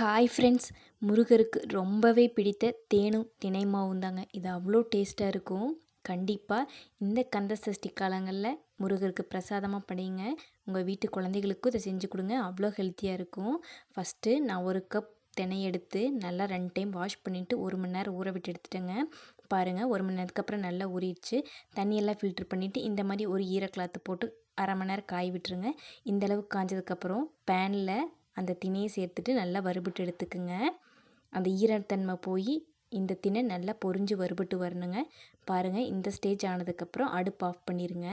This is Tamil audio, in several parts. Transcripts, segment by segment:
ஹாய் ஃப்ரெண்ட்ஸ் முருகருக்கு ரொம்பவே பிடித்த தேனும் தினைமாவும் தாங்க இது அவ்வளோ டேஸ்ட்டாக இருக்கும். கண்டிப்பாக இந்த கந்த சஷ்டி காலங்களில் முருகருக்கு பிரசாதமாக படிங்க உங்கள் வீட்டு குழந்தைகளுக்கும் இதை செஞ்சு கொடுங்க. அவ்வளோ ஹெல்த்தியாக இருக்கும். ஃபஸ்ட்டு நான் ஒரு கப் தினை எடுத்து நல்லா ரெண்டு டைம் வாஷ் பண்ணிவிட்டு ஒரு மணி நேரம் ஊற விட்டு எடுத்துட்டேங்க. பாருங்கள் ஒரு மணி நேரத்துக்கு அப்புறம் நல்லா ஊறிடுச்சு. தண்ணியெல்லாம் ஃபில்ட்ரு பண்ணிவிட்டு இந்த மாதிரி ஒரு ஈர கிளாத்து போட்டு அரை மணி நேரம் காய விட்டுருங்க. இந்தளவுக்கு காஞ்சதுக்கப்புறம் பேனில் அந்த திணையை சேர்த்துட்டு நல்லா வறுபட்டு எடுத்துக்குங்க. அந்த ஈரத்தன்மை போய் இந்த திணை நல்லா பொரிஞ்சு வறுபட்டு வரணுங்க. பாருங்கள் இந்த ஸ்டேஜ் ஆனதுக்கப்புறம் அடுப்பு ஆஃப் பண்ணிடுங்க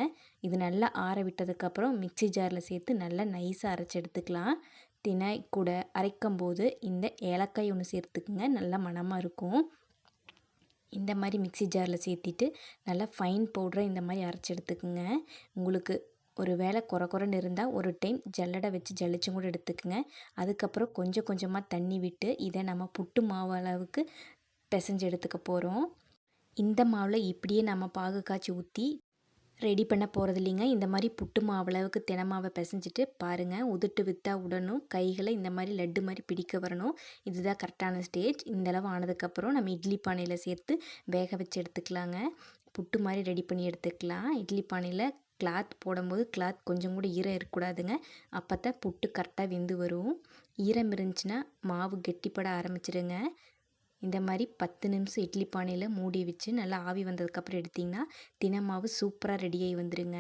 இது நல்லா ஆற விட்டதுக்கப்புறம் மிக்சி ஜாரில் சேர்த்து நல்லா நைஸாக அரைச்சி எடுத்துக்கலாம். திணை கூட அரைக்கும் போது இந்த ஏலக்காய் ஒன்று சேர்த்துக்குங்க. நல்லா மணமாக இருக்கும். இந்த மாதிரி மிக்சி ஜாரில் சேர்த்திட்டு நல்லா ஃபைன் பவுடரை இந்த மாதிரி அரைச்சி எடுத்துக்குங்க. உங்களுக்கு ஒரு வேளை குறை குறைன்னு இருந்தால் ஒரு டைம் ஜல்லடை வச்சு ஜலிச்சும் கூட எடுத்துக்கோங்க. அதுக்கப்புறம் கொஞ்சம் கொஞ்சமாக தண்ணி விட்டு இதை நம்ம புட்டு மாவு அளவுக்கு பிசைஞ்சு எடுத்துக்க போகிறோம் இந்த மாவில் இப்படியே நம்ம பாகு காய்ச்சி ஊற்றி ரெடி பண்ண போகிறது இல்லைங்க. இந்த மாதிரி புட்டு மாவு அளவுக்கு தினமாவை பிசைஞ்சிட்டு பாருங்கள் உதுட்டு விற்றா உடனும் கைகளை இந்த மாதிரி லட்டு மாதிரி பிடிக்க வரணும். இதுதான் கரெக்டான ஸ்டேஜ். இந்த அளவு ஆனதுக்கப்புறம் நம்ம இட்லி பானையில் சேர்த்து வேக வச்சு எடுத்துக்கலாங்க. புட்டு மாதிரி ரெடி பண்ணி எடுத்துக்கலாம். இட்லி பானையில் கிளாத் போடும்போது கிளாத் கொஞ்சம் கூட ஈரம் இருக்கக்கூடாதுங்க. அப்போ தான் புட்டு கரெக்டாக வெந்து வரும். ஈரம் இருந்துச்சுன்னா மாவு கெட்டிப்பட ஆரம்பிச்சிடுங்க இந்த மாதிரி பத்து நிமிஷம் இட்லி பானையில் மூடி வச்சு நல்லா ஆவி வந்ததுக்கப்புறம் எடுத்திங்கன்னா தினமாவு சூப்பராக ரெடியாகி வந்துடுங்க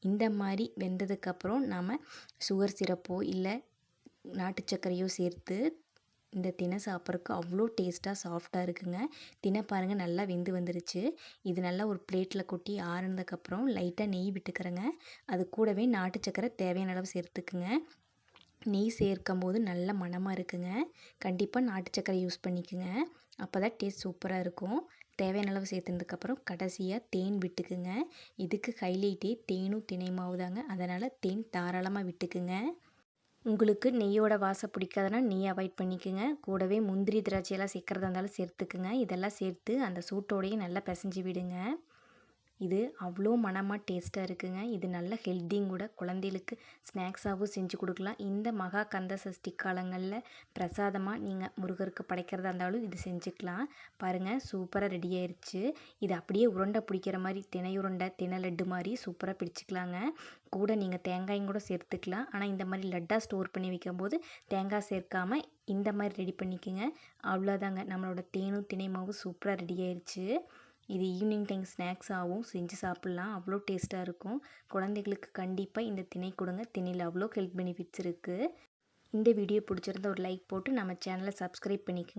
இந்த மாதிரி வெந்ததுக்கப்புறம் நாம் சுகர் சிரப்போ இல்லை நாட்டு சர்க்கரையோ சேர்த்து இந்த தினை சாப்பிட்றதுக்கு அவ்வளோ டேஸ்ட்டாக சாஃப்டாக இருக்குங்க. தினை பாருங்கள் நல்லா வெந்து வந்துருச்சு. இது நல்லா ஒரு பிளேட்டில் கொட்டி ஆறுனதுக்கப்புறம் லைட்டாக நெய் விட்டுக்கிறேங்க. அது கூடவே நாட்டு சக்கரை தேவையான அளவு சேர்த்துக்குங்க. நெய் சேர்க்கும் போது நல்ல மணமாக இருக்குங்க. கண்டிப்பாக நாட்டு சக்கரை யூஸ் பண்ணிக்கோங்க. அப்போ தான் டேஸ்ட் சூப்பராக இருக்கும். தேவையான அளவு சேர்த்துனதுக்கப்புறம் கடைசியாக தேன் விட்டுக்குங்க. இதுக்கு ஹைலைட்டே தேனும் தினை தாங்க அதனால் தேன் தாராளமாக விட்டுக்குங்க. உங்களுக்கு நெய்யோட வாசம் பிடிக்காதுன்னா நெய் அவாய்ட் பண்ணிக்கோங்க. கூடவே முந்திரி திராட்சையெல்லாம் சேர்க்குறதா இருந்தாலும் சேர்த்துக்குங்க. இதெல்லாம் சேர்த்து அந்த சூட்டோடையே நல்லா பிசைஞ்சு விடுங்க. இது அவ்வளோ மனமாக டேஸ்ட்டாக இருக்குங்க. இது நல்ல ஹெல்த்தியும் கூட. குழந்தைகளுக்கு ஸ்நாக்ஸாகவும் செஞ்சு கொடுக்கலாம். இந்த மகா கந்த சஷ்டி காலங்களில் பிரசாதமாக நீங்கள் முருகருக்கு படைக்கிறதா இருந்தாலும் இது செஞ்சுக்கலாம். பாருங்கள் சூப்பராக ரெடி ஆயிடுச்சு இது அப்படியே உருண்டை பிடிக்கிற மாதிரி தினை உருண்டை தினை லட்டு மாதிரி சூப்பராக பிடிச்சிக்கலாங்க. கூட நீங்கள் தேங்காயும் கூட சேர்த்துக்கலாம். ஆனால் இந்த மாதிரி லட்டாக ஸ்டோர் பண்ணி வைக்கும்போது தேங்காய் சேர்க்காமல் இந்த மாதிரி ரெடி பண்ணிக்கோங்க. அவ்வளோதாங்க. நம்மளோட தேனும் தினை மாவும் சூப்பராக ரெடி ஆயிடுச்சு இது ஈவினிங் டைம் ஸ்நாக்ஸாகவும் செஞ்சு சாப்பிட்லாம். அவ்வளோ டேஸ்ட்டாக இருக்கும். குழந்தைகளுக்கு கண்டிப்பாக இந்த திணை கொடுங்க. திணையில் அவ்வளோ ஹெல்த் பெனிஃபிட்ஸ் இருக்குது இந்த வீடியோ பிடிச்சிருந்தா ஒரு லைக் போட்டு நம்ம சேனலை சப்ஸ்கிரைப் பண்ணிக்கோங்க.